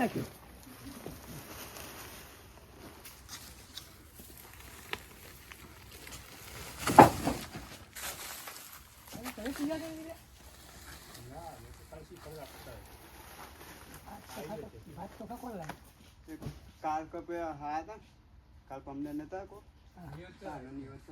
નાખ્યું હવે તમે પૂજા કરી લે ભાત ચોખા કોણ લાવે કાલ કપે હા હતા કાલ પમને નતા કો હા. તાનો દિવસ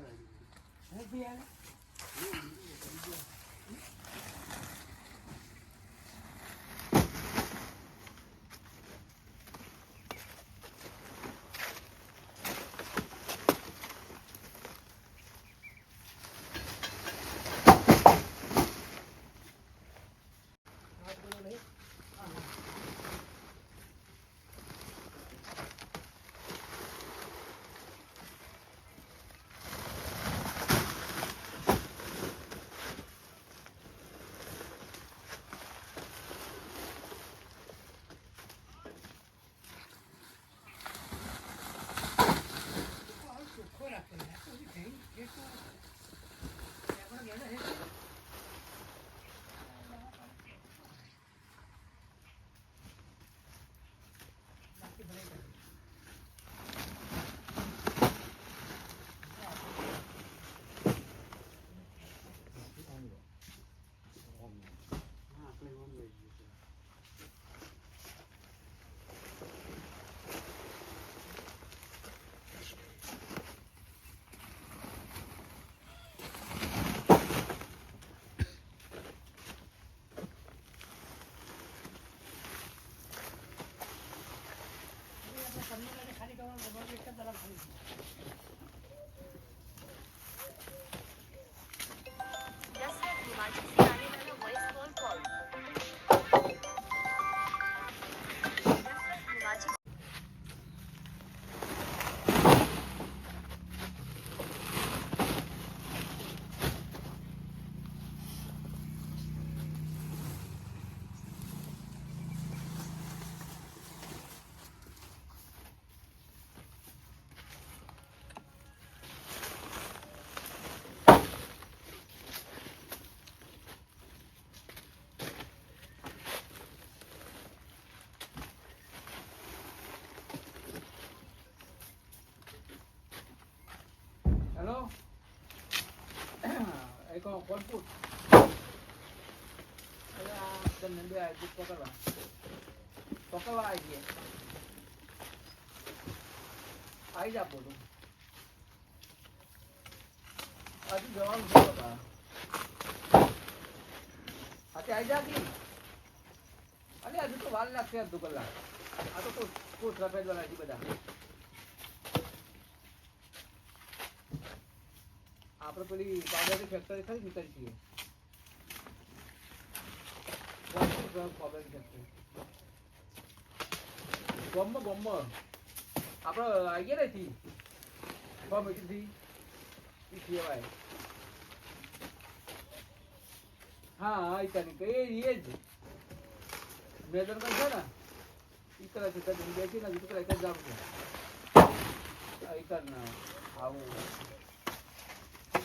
Desce aqui, mais કોણ પૂછ અરે આ તમને બે આ દૂધ પકડવા પકડવા આવી ગયે આવી જા બોલું હજુ જવાનું છે બાબા અત્યારે આવી જા કી અરે હજુ તો વાર લાગશે અડધો કલાક આ તો કોટ કોટ સફેદ વાળા બધા આપણે પેલી પાવડરની ફેક્ટરી ખરી નીકળી છીએ બોમ્બ બોમ્બ આપણે આવી ગયા નથી બોમ્બ એટલી કહેવાય. હા તારી એ એ જ. મેદન કઈ છે ને, ઈ છે તને બેસી ને ઈ કરે જાવ છે. આ ના આવું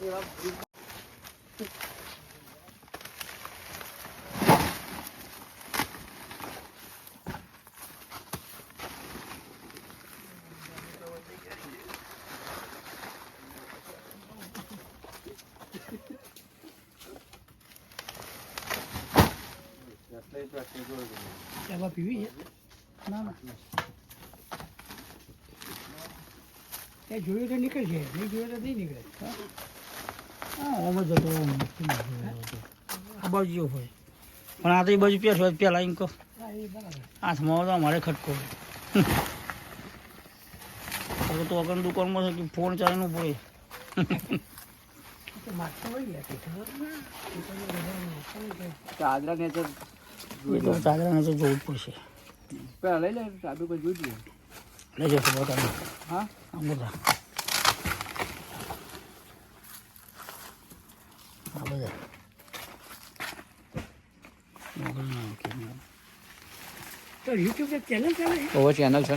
这个比喻，拿吧。这酒有点你个些，这酒有点对你个。આ બાજુ હોય. પણ આ તો એ બાજુ હોય પેલા એમ કહો. હાથમાં તો અમારે ખટકો. હવે તો અગર દુકાનમાં છે કે ફોન ચાલે પડે ગયા કે ખબર ના. તો. ચાદરા ને તો જોવું પડશે. પેલા લઈ લે ચાદુ જોઈ લઈ જશે બધા હા? બધા આ બધા મોકલ ના કે તો યુટ્યુબ એક ચેનલ ચાલે છે ઓવર ચેનલ છે બહુ મૂક્યું છે તમે આ તો દુનિયા જોવે હે તમારે ચેનલ છે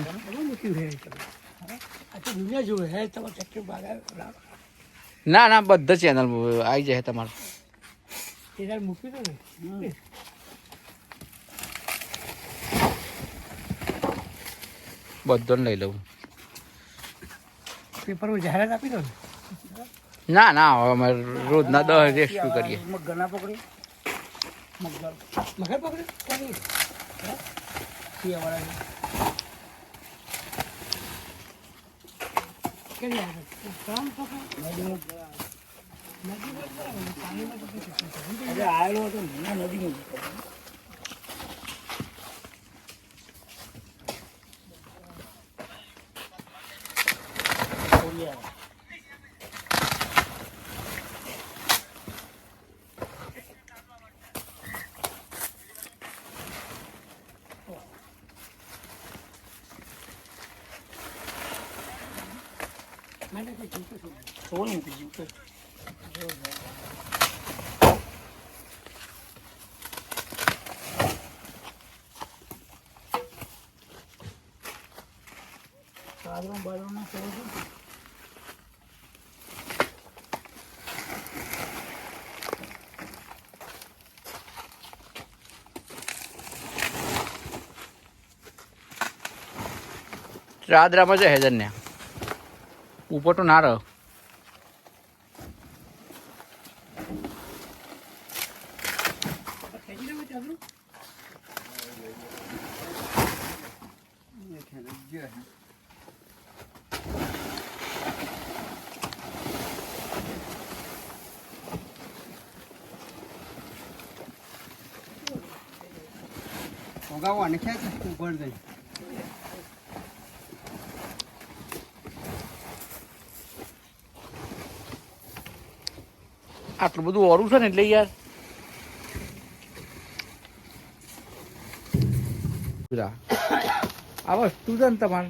ના ના બધા ચેનલ આવી જાય તમારે. બધો લઈ લઉં. પેપરમાં જાહેરાત આપી દો ને. ના ના હવે અમે રોજના દસ રેસ્ક્યુ કરીએ ઘણા પકડી મગર મગર પકડે કોની શિયાવાળાની કેવી આવે કામ પકડે નદીમાં નદીમાં જ બરાબર, પાણીમાં તો કઈ શકતું નથી. એટલે મને કઈ ચિંતા શું નથી. સોનું કીધું કે સાદરું બાદરું ના સોનું શું? ચાદરામાં છે હેજર ઉપર તો ના રહો ખેંચી લેવું ચાદરું? ઉગાવો અને ખેંચ ઉપર જઈ આટલું બધું ઓરું છે ને એટલે યાર. આ વસ્તુ છે ને તમારે.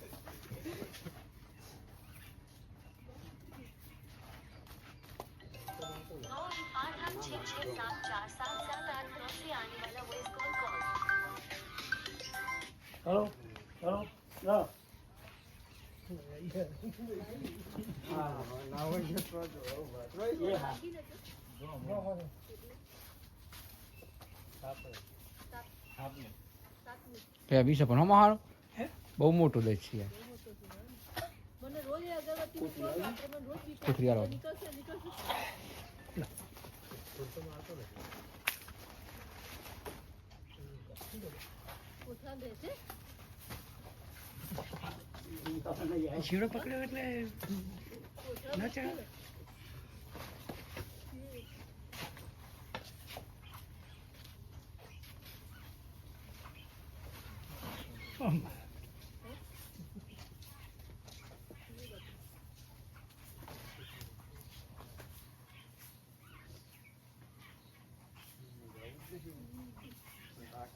छः छः सात चार सात सात आठ नौ से आने वाला वॉइस कॉल कॉल ચલો ચલો ચલો એ હા તે બી છે પણ હમણાં હારો બહુ મોટું દે છે યાર કોથળી આલો. શીરો પકડ્યો એટલે ના ચાલે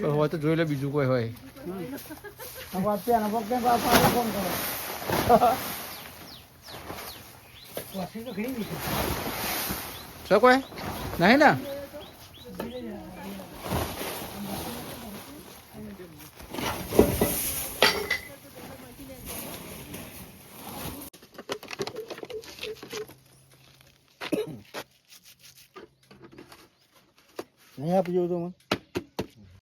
હોય તો જોઈ લે બીજું કોઈ હોય. કોઈ? નહીં ને? નહીં આપી તો મને.